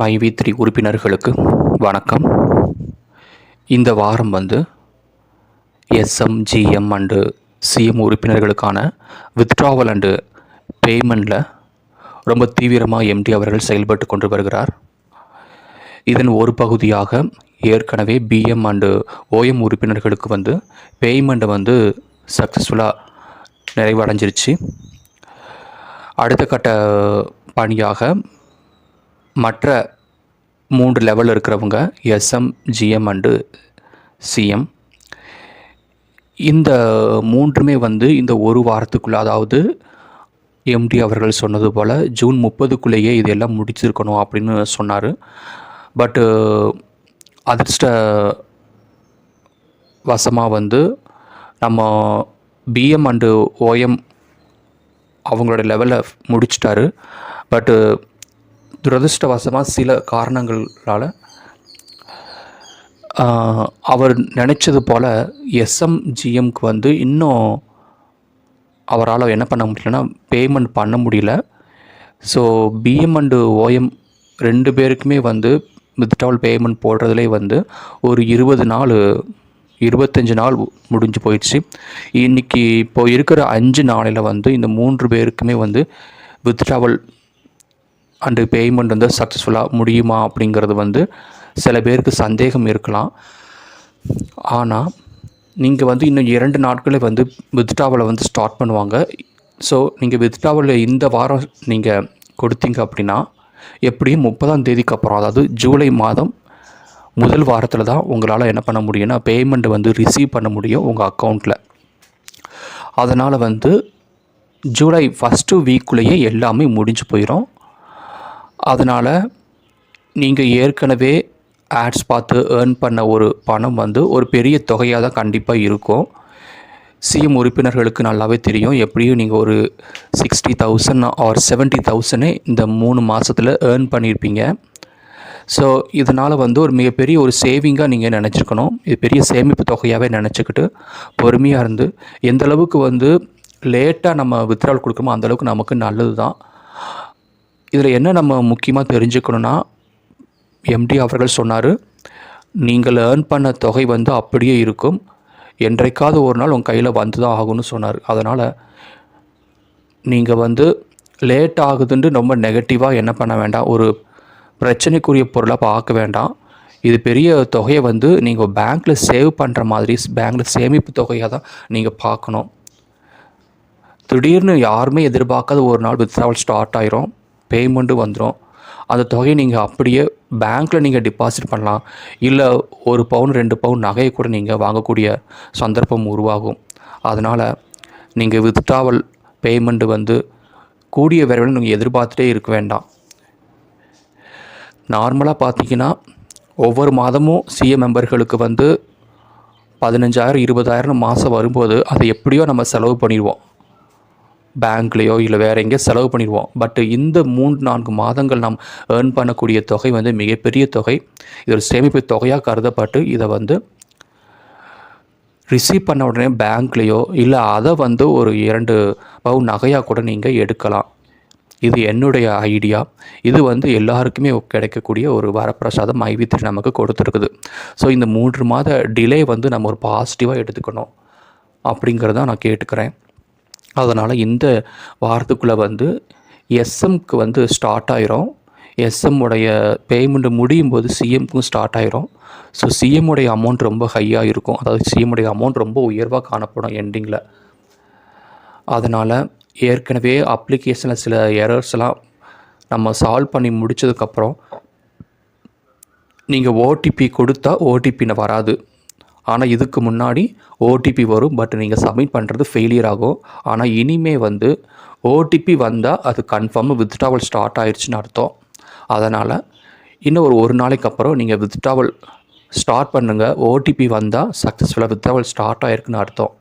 மைவி த்ரீ உறுப்பினர்களுக்கு வணக்கம். இந்த வாரம் வந்து எஸ்எம் ஜிஎம் அண்டு சிஎம் உறுப்பினர்களுக்கான வித்ட்ராவல் அண்டு பேமெண்ட்டில் ரொம்ப தீவிரமாக எம்டி அவர்கள் செயல்பட்டு கொண்டு வருகிறார். இதன் ஒரு பகுதியாக ஏற்கனவே பிஎம் அண்டு ஓஎம் உறுப்பினர்களுக்கு வந்து பேமெண்ட்டை வந்து சக்ஸஸ்ஃபுல்லாக நிறைவடைஞ்சிருச்சு. அடுத்த கட்ட பணியாக மற்ற மூன்று லெவல் இருக்கிறவங்க எஸ்எம் ஜிஎம் அண்டு சிஎம் இந்த மூன்றுமே வந்து இந்த ஒரு வாரத்துக்குள்ளே அதாவது எம்டி அவர்கள் சொன்னது போல் ஜூன் முப்பதுக்குள்ளேயே இதெல்லாம் முடிச்சிருக்கணும் அப்படின்னு சொன்னார். பட்டு அதிர்ஷ்ட வசமாக வந்து நம்ம பிஎம் அண்டு ஓஎம் அவங்களோட லெவலை முடிச்சிட்டாரு. பட்டு துரதிருஷ்டவசமாக சில காரணங்களால் அவர் நினச்சது போல் எஸ்எம்ஜிஎம்க்கு வந்து இன்னும் அவரால் என்ன பண்ண முடியலன்னா பேமெண்ட் பண்ண முடியல. ஸோ பிஎம் அண்டு ஓஎம் ரெண்டு பேருக்குமே வந்து வித்ட்ராவல் பேமெண்ட் போடுறதுலே வந்து ஒரு இருபது நாள் இருபத்தஞ்சி நாள் முடிஞ்சு போயிடுச்சு. இன்றைக்கி இப்போ இருக்கிற அஞ்சு நாளில் வந்து இந்த மூன்று பேருக்குமே வந்து வித்ட்ராவல் அண்டு பேமெண்ட் வந்து சக்ஸஸ்ஃபுல்லாக முடியுமா அப்படிங்கிறது வந்து சில பேருக்கு சந்தேகம் இருக்கலாம். ஆனால் நீங்கள் வந்து இன்னும் இரண்டு நாட்களே வந்து வித்ட்ராவலை வந்து ஸ்டார்ட் பண்ணுவாங்க. ஸோ நீங்கள் வித்ட்ராவலில் இந்த வாரம் நீங்கள் கொடுத்தீங்க அப்படின்னா எப்படியும் முப்பதாம் தேதிக்கு அப்புறம் அதாவது ஜூலை மாதம் முதல் வாரத்தில் தான் உங்களால் என்ன பண்ண முடியும்னா பேமெண்ட் வந்து ரிசீவ் பண்ண முடியும் உங்கள் அக்கௌண்ட்டில் அதனால் வந்து ஜூலை ஃபஸ்ட்டு வீக்குள்ளேயே எல்லாமே முடிஞ்சு போயிடும் அதனால் நீங்கள் ஏற்கனவே ஆட்ஸ் பார்த்து ஏர்ன் பண்ண ஒரு பணம் வந்து ஒரு பெரிய தொகையாக தான் கண்டிப்பாக இருக்கும். சிஎம் உறுப்பினர்களுக்கு நல்லாவே தெரியும். எப்படியும் நீங்கள் ஒரு சிக்ஸ்டி தௌசண்ட் ஆர் செவன்ட்டி தௌசண்டே இந்த மூணு மாதத்தில் ஏர்ன் பண்ணியிருப்பீங்க ஸோ இதனால் வந்து ஒரு மிகப்பெரிய ஒரு சேவிங்காக நீங்கள் நினச்சிருக்கணும் இது பெரிய சேமிப்பு தொகையாகவே நினச்சிக்கிட்டு பொறுமையாக இருந்து எந்த அளவுக்கு வந்து லேட்டாக நம்ம வித்ட்ரால் கொடுக்குறோமோ அந்தளவுக்கு நமக்கு நல்லது தான் இதில் என்ன நம்ம முக்கியமாக தெரிஞ்சுக்கணுன்னா எம்டி அவர்கள் சொன்னார் நீங்கள் ஏர்ன் பண்ண தொகை வந்து அப்படியே இருக்கும். என்றைக்காவது ஒரு நாள் உங்கள் கையில் வந்து தான் ஆகும்னு சொன்னார். அதனால் நீங்கள் வந்து லேட் ஆகுதுன்ட்டு ரொம்ப நெகட்டிவாக என்ன பண்ண வேண்டாம். ஒரு பிரச்சனைக்குரிய பொருளாக பார்க்க வேண்டாம். இது பெரிய தொகையை வந்து நீங்கள் பேங்க்கில் சேவ் பண்ணுற மாதிரி பேங்க்கில் சேமிப்பு தொகையாக தான் நீங்கள் பார்க்கணும். திடீர்னு யாருமே எதிர்பார்க்காத ஒரு நாள் வித்ராவல் ஸ்டார்ட் ஆயிரும். பேமெண்ட்டு வந்துடும் அந்த தொகையை நீங்கள் அப்படியே பேங்க்கில் நீங்கள் டிபாசிட் பண்ணலாம். இல்லை ஒரு பவுன் ரெண்டு பவுன் நகையை கூட நீங்கள் வாங்கக்கூடிய சந்தர்ப்பம் உருவாகும். அதனால் நீங்கள் வித்ட்ராவல் பேமெண்ட்டு வந்து கூடிய விரைவில் நீங்கள் எதிர்பார்த்துட்டே இருக்க வேண்டாம். நார்மலாக பார்த்தீங்கன்னா ஒவ்வொரு மாதமும் சிஎம் மெம்பர்களுக்கு வந்து பதினஞ்சாயிரம் இருபதாயிரம் மாதம் வரும்போது அதை எப்படியோ நம்ம செலவு பண்ணிடுவோம். பேங்க்லேயோ இல்லை வேறு எங்கேயோ செலவு பண்ணிடுவோம். பட் இந்த மூன்று நான்கு மாதங்கள் நாம் ஏர்ன் பண்ணக்கூடிய தொகை வந்து மிகப்பெரிய தொகை. இது ஒரு சேமிப்பு தொகையாக கருதப்பட்டு இதை வந்து ரிசீவ் பண்ண உடனே பேங்க்லேயோ இல்லை அதை வந்து ஒரு இரண்டு பவுன் நகையாக கூட நீங்கள் எடுக்கலாம். இது என்னுடைய ஐடியா இது வந்து எல்லாருக்குமே கிடைக்கக்கூடிய ஒரு வரப்பிரசாதம் ஐவித்திரி நமக்கு கொடுத்துருக்குது. ஸோ இந்த மூன்று மாத டிலே வந்து நம்ம ஒரு பாசிட்டிவாக எடுத்துக்கணும். அப்படிங்கிறத நான் கேட்டுக்கிறேன். அதனால் இந்த வாரத்துக்குள்ளே வந்து எஸ்எம்க்கு வந்து ஸ்டார்ட் ஆயிரும். எஸ்எம் உடைய பேமெண்ட் முடியும் போது சிஎம்க்கும் ஸ்டார்ட் ஆயிரும். ஸோ சிஎம் உடைய அமௌண்ட் ரொம்ப ஹையாக இருக்கும். அதாவது சிஎம் உடைய அமௌண்ட் ரொம்ப உயர்வாக காணப்படும் எண்டிங்கில் அதனால் ஏற்கனவே அப்ளிகேஷனில் சில எரர்ஸ்லாம் நம்ம சால்வ் பண்ணி முடித்ததுக்கப்புறம் நீங்கள் ஓடிபி கொடுத்தா ஓடிபின்னு வராது. ஆனால் இதுக்கு முன்னாடி ஓடிபி வரும் பட் நீங்கள் சப்மிட் பண்ணுறது ஃபெயிலியர் ஆகும். ஆனால் இனிமே வந்து ஓடிபி வந்தால் அது கன்ஃபார்மாக வித்ட்ராவல் ஸ்டார்ட் ஆயிடுச்சுன்னு அர்த்தம். அதனால் இன்னும் ஒரு ஒரு நாளைக்கு அப்புறம் நீங்கள் வித்ட்ராவல் ஸ்டார்ட் பண்ணுங்கள் ஓடிபி வந்தால் சக்ஸஸ்ஃபுல்லாக வித்ட்ராவல் ஸ்டார்ட் ஆகிருக்குன்னு அர்த்தம்.